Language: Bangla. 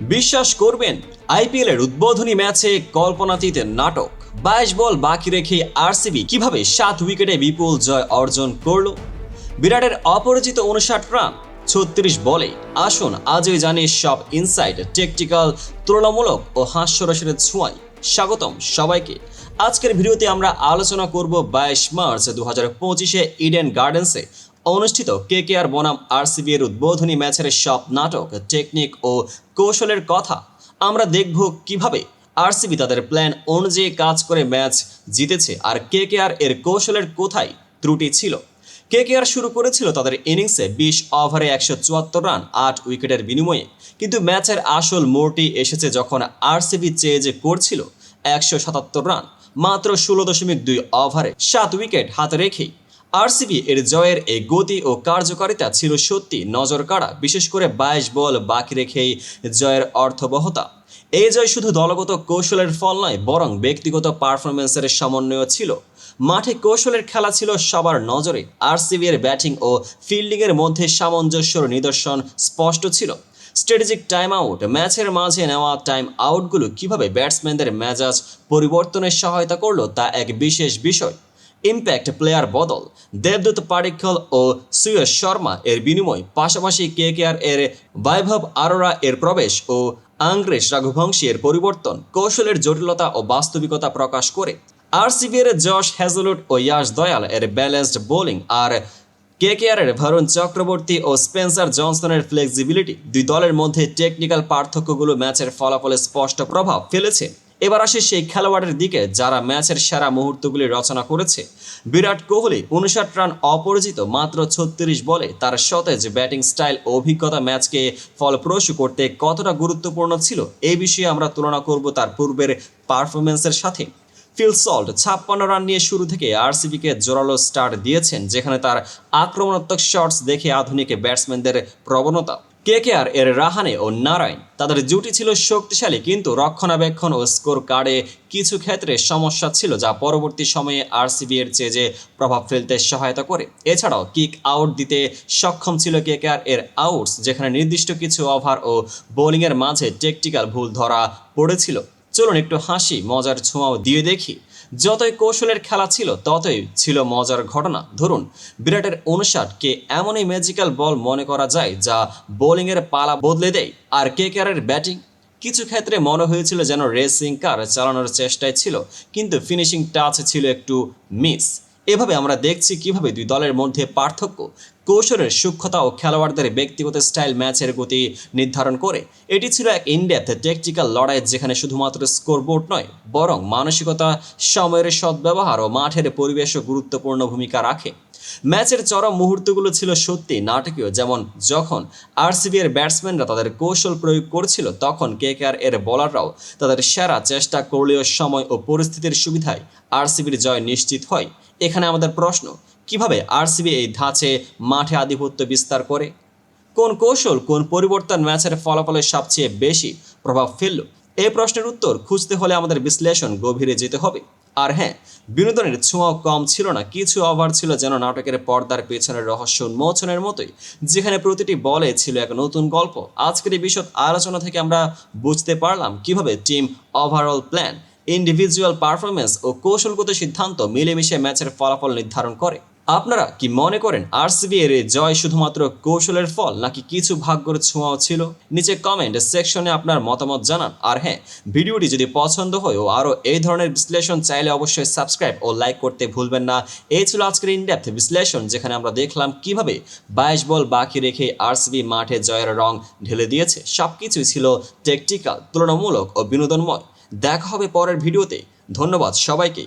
বিশ্বাস করবেন আইপিএল এর উদ্বোধনী ম্যাচে কল্পনাতীত নাটক। বাইশ বল বাকি রেখে আরসিবি কীভাবে সাত উইকেটে বিপুল জয় অর্জন করল? বিরাটের অপরিচিত উনষাট রান, ছত্রিশ বলে। আসুন আজই জানি সব ইনসাইড, টেকটিক্যাল, তুলনামূলক ও হাস্যরসের ছোঁয়ায়। স্বাগতম সবাইকে। আজকের ভিডিওতে আমরা আলোচনা করব বাইশ মার্চ দু হাজার পঁচিশে ইডেন গার্ডেন্সে। অনুষ্ঠিত কে কে আর বনাম আরসিবি এর উদ্বোধনী ম্যাচের সব নাটক, টেকনিক ও কৌশলের কথা আমরা দেখব কীভাবে আরসিবি তাদের প্ল্যান অনুযায়ী কাজ করে ম্যাচ জিতেছে আর কে কে আর এর কৌশলের কোথায় ত্রুটি ছিল। কে কে আর শুরু করেছিল তাদের ইনিংসে বিশ ওভারে একশো চুয়াত্তর রান, আট উইকেটের বিনিময়ে। কিন্তু ম্যাচের আসল মোড়টি এসেছে যখন আরসিবি চেয়ে যে করছিল একশো সাতাত্তর রান, মাত্র ষোলো দশমিক দুই ওভারে সাত উইকেট হাতে রেখেই। আরসিবি এর জয়ের এই গতি ও কার্যকারিতা ছিল সত্যি নজর কাড়া বিশেষ করে বাইশ বল বাকি রেখেই জয়ের অর্থবহতা। এই জয় শুধু দলগত কৌশলের ফল নয়, বরং ব্যক্তিগত পারফরমেন্সের সমন্বয় ছিল। মাঠে কৌশলের খেলা ছিল সবার নজরে। আরসিবি এর ব্যাটিং ও ফিল্ডিংয়ের মধ্যে সামঞ্জস্যর নিদর্শন স্পষ্ট ছিল। স্ট্র্যাটেজিক টাইম আউট, ম্যাচের মাঝে নেওয়া টাইম আউটগুলো কীভাবে ব্যাটসম্যানদের মেজাজ পরিবর্তনের সহায়তা করল তা এক বিশেষ বিষয়। ইম্প্যাক্ট প্লেয়ার বদল। দেবদূত পাডিক্কল ও সুয়স শর্মা এর বিনিময়, পাশাপাশি কে কে আর এর বৈভব আরোরা এর প্রবেশ ও আংগ্রেস রাঘুবংশী এর পরিবর্তন কৌশলের জটিলতা ও বাস্তবিকতা প্রকাশ করে। আরসিবি এর জশ হ্যাজলুট ও ইয়াশ দয়াল এর ব্যালেন্সড বোলিং আর কেকেআরের ভরুণ চক্রবর্তী ও স্পেন্সার জনসনের ফ্লেক্সিবিলিটি দুই দলের মধ্যে টেকনিক্যাল পার্থক্যগুলো ম্যাচের ফলাফলে স্পষ্ট প্রভাব ফেলেছে। এবার আসে সেই খেলোয়াড়ের দিকে, যারা ম্যাচের সেরা মুহূর্তগুলি রচনা করেছে। বিরাট কোহলি উনষাট রান অপরাজিত মাত্র ছত্রিশ বলে তার সতেজ ব্যাটিং স্টাইল অভিজ্ঞতা ম্যাচকে ফলপ্রসূ করতে কতটা গুরুত্বপূর্ণ ছিল এই বিষয়ে আমরা তুলনা করব তার পূর্বের পারফরমেন্সের সাথে। ফিল সল্ট ছাপ্পান্ন রান নিয়ে শুরু থেকে আরসিবিকে জোরালো স্টার্ট দিয়েছেন, যেখানে তার আক্রমণাত্মক শটস দেখে আধুনিক ব্যাটসম্যানদের প্রবণতা কেকেআর এর রাহানে ও নারায়ণ। তাদের জুটি ছিল শক্তিশালী, কিন্তু রক্ষণাবেক্ষণ ও স্কোর কার্ডে কিছু ক্ষেত্রে সমস্যা ছিল, যা পরবর্তী সময়ে আরসিবি এর চেয়ে প্রভাব ফেলতে সহায়তা করে। এছাড়াও, কিক আউট দিতে সক্ষম ছিল কেকেআর এর আউটস, যেখানে নির্দিষ্ট কিছু ওভার ও বোলিংয়ের মাঝে টেকটিক্যাল ভুল ধরা পড়েছিল। চলুন একটু হাসি, মজার ছোঁয়াও দিয়ে দেখি। যতই কৌশলের খেলা ছিল, ততই ছিল মজার ঘটনা। ধরুন, বিরাটের উনষাটকে এমনই ম্যাজিক্যাল বল মনে করা যায় যা বোলিংয়ের পালা বদলে দেয়। আর কে কেয়ারের ব্যাটিং কিছু ক্ষেত্রে মনে হয়েছিল যেন রেসিং কার চালানোর চেষ্টায় ছিল, কিন্তু ফিনিশিং টাচ ছিল একটু মিস এভাবে আমরা দেখছি কীভাবে দুই দলের মধ্যে পার্থক্য কৌশলের সূক্ষ্মতা ও খেলোয়াড়দের ব্যক্তিগত স্টাইল ম্যাচের গতি নির্ধারণ করে। এটি ছিল এক ইনডেপথ টেকটিক্যাল লড়াই যেখানে শুধুমাত্র স্কোরবোর্ড নয়, বরং মানসিকতা, সময়ের সদ্ব্যবহার ও মাঠের পরিবেশও গুরুত্বপূর্ণ ভূমিকা রাখে। ম্যাচের চরম মুহূর্তগুলো ছিল সত্যি নাটকীয়, যেমন যখন আরসিবি এর ব্যাটসম্যানরা তাদের কৌশল প্রয়োগ করছিল, তখন কেকেআর এর বোলাররাও তাদের সেরা চেষ্টা করলেও সময় ও পরিস্থিতির সুবিধায় আরসিবির জয় নিশ্চিত হয়। এখানে আমাদের প্রশ্ন কীভাবে আরসিবি এই ধাঁচে মাঠে আধিপত্য বিস্তার করে? কোন কৌশল কোন পরিবর্তন ম্যাচের ফলাফলে সবচেয়ে বেশি প্রভাব ফেলল? এই প্রশ্নের উত্তর খুঁজতে হলে আমাদের বিশ্লেষণ গভীরে যেতে হবে। আর হ্যাঁ বিনোদনের ছোঁয়াও কম ছিল না, কিছু ওভার ছিল যেন নাটকের পর্দার পেছনের রহস্য উন্মোচনের মতোই, যেখানে প্রতিটি বলে ছিল এক নতুন গল্প। আজকের এই বিশদ আলোচনা থেকে আমরা বুঝতে পারলাম কীভাবে team overall plan individual performance ও কৌশলগত সিদ্ধান্ত মিলেমিশে ম্যাচের ফলাফল নির্ধারণ করে। আপনারা কি মনে করেন আরসিবি এর জয় শুধুমাত্র কৌশলের ফল নাকি কিছু ভাগ্যের ছোঁয়াও ছিল? নিচে কমেন্ট সেকশনে আপনার মতামত জানান। আর হ্যাঁ ভিডিওটি যদি পছন্দ হয় ও আরও এই ধরনের বিশ্লেষণ চাইলে অবশ্যই সাবস্ক্রাইব ও লাইক করতে ভুলবেন না। এই ছিল আজকের ইনডেপথ বিশ্লেষণ, যেখানে আমরা দেখলাম কীভাবে বাইশ বল বাকি রেখে আরসিবি মাঠে জয়ের রং ঢেলে দিয়েছে। সব কিছুই ছিল টেকটিক্যাল তুলনামূলক ও বিনোদনময়। দেখা হবে পরের ভিডিওতে। ধন্যবাদ সবাইকে।